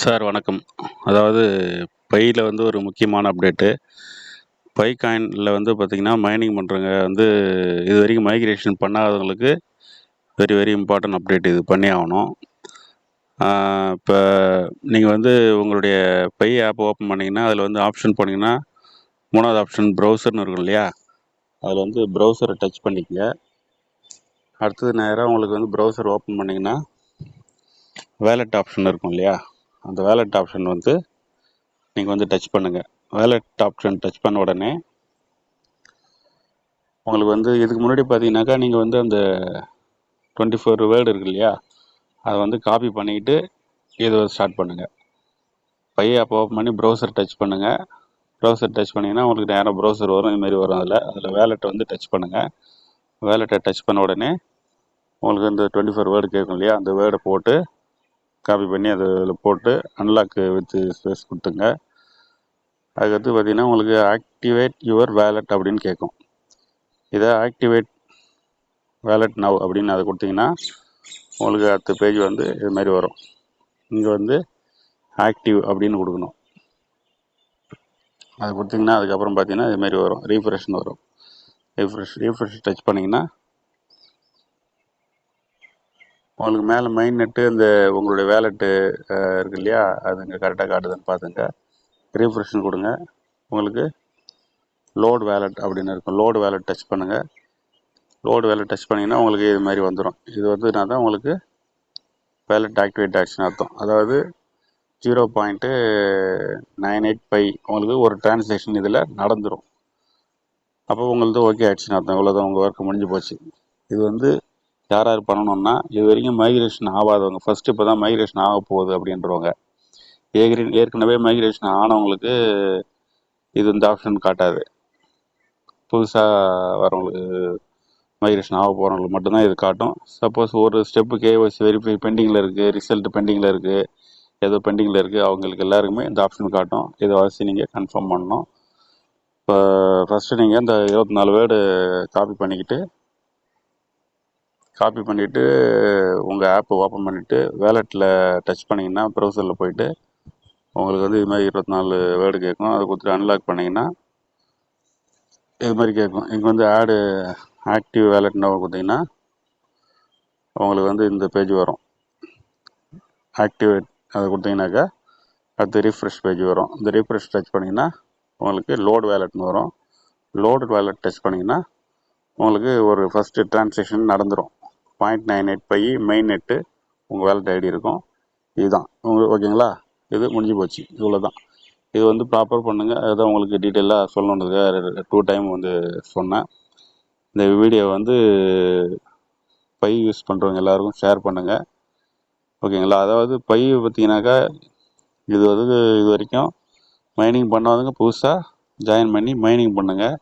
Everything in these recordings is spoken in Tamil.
சார் வணக்கம். அதாவது பையில் வந்து ஒரு முக்கியமான அப்டேட்டு பை காயினில் வந்து பார்த்திங்கன்னா மைனிங் பண்ணுறவங்க வந்து இது வரைக்கும் மைக்ரேஷன் பண்ணாதவங்களுக்கு வெரி வெரி இம்பார்ட்டன்ட் அப்டேட் இது பண்ணி ஆகணும். இப்போ நீங்கள் வந்து உங்களுடைய பை ஆப் ஓப்பன் பண்ணிங்கன்னா அதில் வந்து ஆப்ஷன் போனீங்கன்னா மூணாவது ஆப்ஷன் ப்ரௌசர்னு இருக்கும் இல்லையா? அதில் வந்து ப்ரௌசரை டச் பண்ணிக்கங்க. அடுத்தது நேராக உங்களுக்கு வந்து ப்ரௌசர் ஓப்பன் பண்ணிங்கன்னா வேலட் ஆப்ஷன் இருக்கும் இல்லையா? அந்த வேலட் ஆப்ஷன் வந்து நீங்கள் வந்து டச் பண்ணுங்கள் வேலட் ஆப்ஷன் டச் பண்ண உடனே உங்களுக்கு வந்து இதுக்கு முன்னாடி பார்த்தீங்கன்னாக்கா நீங்கள் வந்து அந்த டுவெண்ட்டி ஃபோர் வேர்டு இருக்கு இல்லையா? அதை வந்து காப்பி பண்ணிக்கிட்டு இதை ஸ்டார்ட் பண்ணுங்கள் பையை அப்போ ஓப்பன் பண்ணி ப்ரௌசர் டச் பண்ணுங்கள் ப்ரௌசர் டச் பண்ணிங்கன்னா உங்களுக்கு நேராக ப்ரௌசர் வரும். இதுமாரி வரும் அதில். அதில் வேலெட்டை வந்து டச் பண்ணுங்கள் வேலெட்டை டச் பண்ண உடனே உங்களுக்கு இந்த டுவெண்ட்டி ஃபோர் வேர்டு கேட்கும் இல்லையா? அந்த வேர்டை போட்டு காப்பி பண்ணி அதில் போட்டு அன்லாக்கு வித்து ஸ்பேஸ் கொடுத்துங்க. அதுக்கடுத்து பார்த்தீங்கன்னா உங்களுக்கு ஆக்டிவேட் யுவர் வேலட் அப்படின்னு கேட்கும். இதை ஆக்டிவேட் வேலட் நவ் அப்படின்னு அதை கொடுத்தீங்கன்னா உங்களுக்கு அடுத்த பேஜ் வந்து இது மாதிரி வரும். இங்கே வந்து ஆக்டிவ் அப்படின்னு கொடுக்கணும். அது கொடுத்தீங்கன்னா அதுக்கப்புறம் பார்த்தீங்கன்னா இது மாதிரி வரும். ரீஃப்ரெஷ்னு வரும். ரீஃப்ரெஷ் ரீஃப்ரெஷ் டச் பண்ணிங்கன்னா உங்களுக்கு மேலே மெயின் நெட்டு இந்த உங்களுடைய வேலெட்டு இருக்கு இல்லையா? அதுங்க கரெக்டாக காட்டுதுன்னு பார்த்துங்க ரீஃப்ரெஷ்னு கொடுங்க. உங்களுக்கு லோடு வேலட் அப்படின்னு இருக்கும். லோடு வேலட் டச் பண்ணுங்கள் லோடு வேலட் டச் பண்ணிங்கன்னா உங்களுக்கு இது மாதிரி வந்துடும் இது வந்து நான் தான் உங்களுக்கு வேலட் ஆக்டிவேட் ஆக்ஷன் அர்த்தம். அதாவது zero point nine eight five உங்களுக்கு ஒரு டிரான்சேக்ஷன் இதில் நடந்துடும் அப்போ உங்களுக்கு ஓகே ஆக்ஷன் அர்த்தம். இவ்வளோதான் உங்கள் ஒர்க் முடிஞ்சு போச்சு. இது வந்து யார் யார் பண்ணணும்னா இது வரைக்கும் மைக்ரேஷன் ஆகாதவங்க. ஃபஸ்ட்டு இப்போ தான் மைக்ரேஷன் ஆக போகுது அப்படின்றவங்க. ஏற்கனவே ஏற்கனவே மைக்ரேஷன் ஆனவங்களுக்கு இது இந்த ஆப்ஷன் காட்டாது. புதுசாக வரவங்களுக்கு மைக்ரேஷன் ஆக போகிறவங்களுக்கு மட்டும்தான் இது காட்டும். சப்போஸ் ஒரு ஸ்டெப்பு கேஒய்சி வெரிஃபை பெண்டிங்கில் இருக்குது ரிசல்ட் பெண்டிங்கில் இருக்குது ஏதோ பெண்டிங்கில் இருக்குது அவங்களுக்கு எல்லாருக்குமே இந்த ஆப்ஷன் காட்டும். இதை வசதி நீங்கள் கன்ஃபார்ம் பண்ணணும். இப்போ ஃபஸ்ட்டு நீங்கள் இந்த இருபத்தி நாலு வேர்டு காப்பி பண்ணிக்கிட்டு காப்பி பண்ணிவிட்டு உங்கள் ஆப்பை ஓப்பன் பண்ணிவிட்டு வேலெட்டில் டச் பண்ணிங்கன்னா ப்ரௌசரில் போயிட்டு உங்களுக்கு வந்து இது மாதிரி இருபத்தி நாலு வேர்டு கேட்கும். அதை கொடுத்துட்டு அன்லாக் பண்ணிங்கன்னா இது மாதிரி கேட்கும். இங்கே வந்து ஆடு ஆக்டிவ் வேலெட்னு கொடுத்தீங்கன்னா உங்களுக்கு வந்து இந்த பேஜ் வரும். ஆக்டிவேட் அதை கொடுத்தீங்கன்னாக்கா அடுத்து ரீஃப்ரெஷ் பேஜ் வரும். இந்த ரீஃப்ரெஷ் டச் பண்ணிங்கன்னா உங்களுக்கு லோடு வேலெட்னு வரும். லோடு வேலெட் டச் பண்ணிங்கன்னா உங்களுக்கு ஒரு ஃபஸ்ட்டு ட்ரான்ஸேக்ஷன் நடந்துடும் point nine eight by main net உங்கள் வேலட் ஐடி இருக்கும். இதுதான். உங்களுக்கு ஓகேங்களா? இது முடிஞ்சு போச்சு. இவ்வளோ தான் இது வந்து ப்ராப்பர் பண்ணுங்கள் அதுதான் உங்களுக்கு டீட்டெயிலாக சொல்லணுன்றதுக்காக டூ டைம் வந்து சொன்னேன். இந்த வீடியோ வந்து பை யூஸ் பண்ணுறவங்க எல்லாருக்கும் ஷேர் பண்ணுங்கள் ஓகேங்களா? அதாவது பை பார்த்தீங்கன்னாக்கா இது வந்து இது வரைக்கும் மைனிங் பண்ணாதவங்க புதுசாக ஜாயின் பண்ணி மைனிங் பண்ணுங்கள்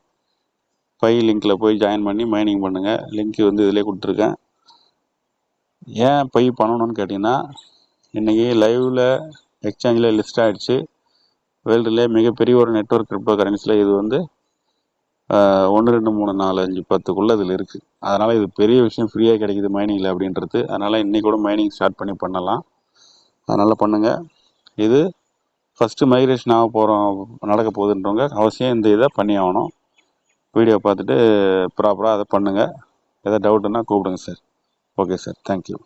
பை லிங்க்கில் போய் ஜாயின் பண்ணி மைனிங் பண்ணுங்கள் லிங்க் வந்து இதிலே கொடுத்துருக்கேன். ஏன் போய் பண்ணணும்னு கேட்டிங்கன்னா இன்றைக்கி லைவில் எக்ஸ்சேஞ்சில் லிஸ்ட் ஆகிடுச்சு வேர்ல்டுலேயே மிகப்பெரிய ஒரு நெட்ஒர்க் கிரிப்டோ கரன்சியில் இது வந்து ஒன்று ரெண்டு மூணு நாலு அஞ்சு பத்துக்குள்ளே இதில் இருக்குது அதனால் இது பெரிய விஷயம் ஃப்ரீயாக கிடைக்கிது மைனிங்கில் அப்படின்றது. அதனால் இன்றைக்கி கூட மைனிங் ஸ்டார்ட் பண்ணி பண்ணலாம். அதனால் பண்ணுங்கள் இது ஃபஸ்ட்டு மைக்ரேஷன் ஆக போகிறோம் நடக்க போகுதுன்றவங்க அவசியம் இந்த இதை பண்ணி ஆகணும். வீடியோ பார்த்துட்டு ப்ராப்பராக அதை பண்ணுங்கள் எதாவது டவுட்டுன்னா கூப்பிடுங்க சார் ஓகே சார் தேங்க்யூ